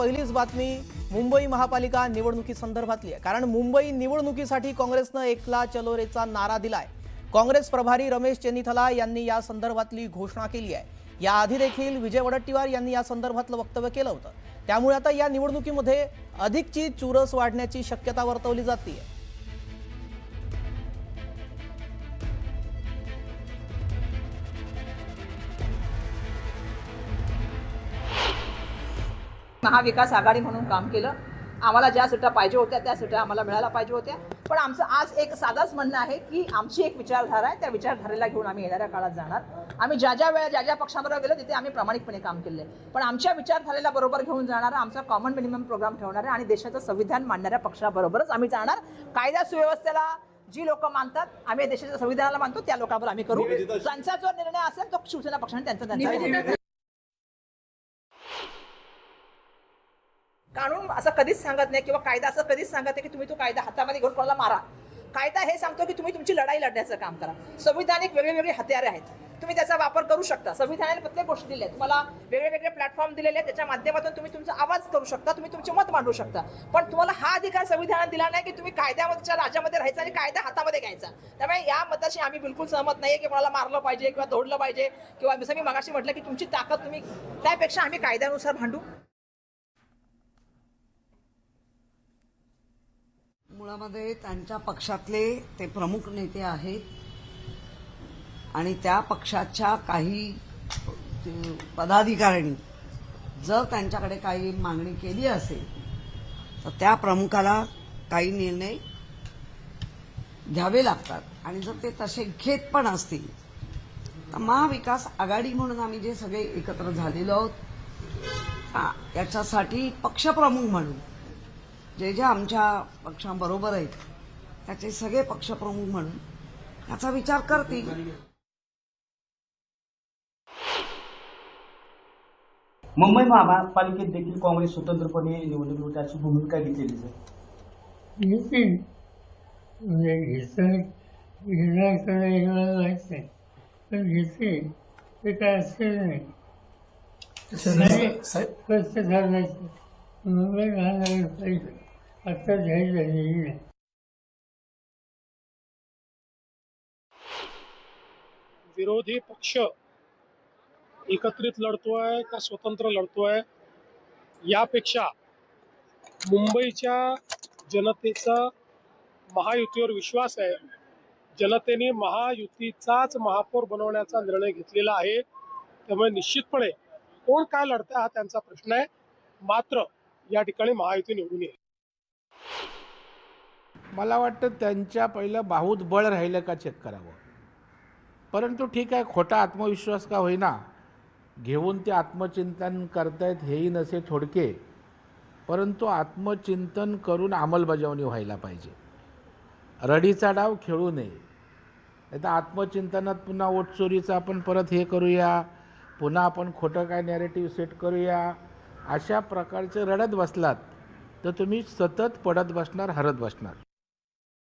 पहिलीच बातमी मुंबई महापालिका निवडणुकी संदर्भातली आहे. कारण मुंबई निवडणुकीसाठी काँग्रेसनं एकला चलोरेचा नारा दिलाय. काँग्रेस प्रभारी रमेश चेनिथला यांनी या संदर्भातली घोषणा केली आहे. याआधी देखील विजय वडट्टीवार यांनी या संदर्भातलं वक्तव्य केलं होतं. त्यामुळे आता या निवडणुकीमध्ये अधिकची चुरस वाढण्याची शक्यता वर्तवली जाते महाविकास आघाडी म्हणून काम केलं. आम्हाला ज्या सुट्ट्या पाहिजे होत्या त्या सुट्ट्या आम्हाला मिळायला पाहिजे होत्या. पण आमचं आज एक साधाच म्हणणं आहे की आमची एक विचारधारा आहे त्या विचारधारेला घेऊन आम्ही येणाऱ्या काळात जाणार. आम्ही ज्या ज्या वेळा ज्या ज्या पक्षाबरोबर गेलो तिथे आम्ही प्रामाणिकपणे काम केले पण आमच्या विचारधारेला बरोबर घेऊन जाणारा आमचा कॉमन मिनिमम प्रोग्राम ठेवणारा आणि देशाचं संविधान मांडणाऱ्या पक्षाबरोबरच आम्ही जाणार. कायदा सुव्यवस्थेला जी लोक मानतात आम्ही देशाच्या संविधानाला मानतो त्या लोकांवर आम्ही करू. त्यांचा जो निर्णय असेल तो शिवसेना पक्षाने त्यांचा त्यांचा कानून असं कधीच सांगत नाही किंवा कायदा असं कधीच सांगत नाही की तुम्ही तो कायदा हातामध्ये घेऊन कोणाला मारा. कायदा हे सांगतो की तुम्ही तुमची लढाई लढण्याचं काम करा. संविधानिक वेगळेवेगळे हत्यारे आहेत. तुम्ही त्याचा वापर करू शकता. संविधानाने प्रत्येक गोष्टी दिली आहेत तुम्हाला वेगळे वेगळे प्लॅटफॉर्म दिलेले आहेत. त्याच्या माध्यमातून तुम्ही तुमचा आवाज करू शकता. तुम्ही तुमचे मत मांडू शकता. पण तुम्हाला हा अधिकार संविधानाने दिला नाही की तुम्ही कायद्यामध्येच्या राज्यामध्ये राहायचा आणि कायदा हातामध्ये घ्यायचा. त्यामुळे या मताशी आम्ही बिलकुल सहमत नाही की कोणाला मारलं पाहिजे किंवा दौडलं पाहिजे किंवा जसं मी मगाशी म्हटलं की तुमची ताकद तुम्ही त्यापेक्षा आम्ही कायद्यानुसार भांडू. मुळामध्ये त्यांच्या पक्षातले ते प्रमुख नेते आहेत. आणि त्या पक्षाच्या काही पदाधिकाऱ्यांनी जर त्यांच्याकडे काही मागणी केली असेल तर त्या प्रमुखाला काही निर्णय घ्यावे लागतात. आणि जर ते तसे घेत पण असतील तर महाविकास आघाडी म्हणून आम्ही जे सगळे एकत्र झालेलो आहोत याच्यासाठी पक्षप्रमुख म्हणून जे जे आमच्या पक्षाबरोबर आहेत त्याचे सगळे पक्षप्रमुख म्हणून याचा विचार करतील. मुंबई महापालिकेत देखील काँग्रेस स्वतंत्रपणे निवडणूक त्याची भूमिका घेतलेली आहे? घेतील म्हणजे घेतलं घेणार माहीत नाही पण घेतील ते काय असेल नाही. नाही स्पष्ट ठरवायचं मुंबई महानगरपालिका आता जाहीर झालेली नाही विरोधी पक्ष एकत्रित लढतोय का स्वतंत्र लढतोय? यापेक्षा मुंबईच्या जनतेचा महायुतीवर विश्वास आहे. जनतेने महायुतीचाच महापौर बनवण्याचा निर्णय घेतलेला आहे. त्यामुळे निश्चितपणे कोण काय लढतंय हा त्यांचा प्रश्न आहे. मात्र या ठिकाणी महायुती निवडून येईल. मला वाटतं त्यांच्या पहिलं बाहूत बळ राहिलं का चेक करावं. परंतु ठीक आहे खोटा आत्मविश्वास का होईना? घेऊन ते आत्मचिंतन करतायत हेही नसे थोडके. परंतु आत्मचिंतन करून अंमलबजावणी व्हायला पाहिजे. रडीचा डाव खेळू नये. नाही तर आत्मचिंतनात पुन्हा ओटचोरीचं आपण परत हे करूया. पुन्हा आपण खोटं काय नॅरेटिव्ह सेट करूया. अशा प्रकारचे रडत बसलात तर तुम्ही सतत पडत बसणार हरत बसणार.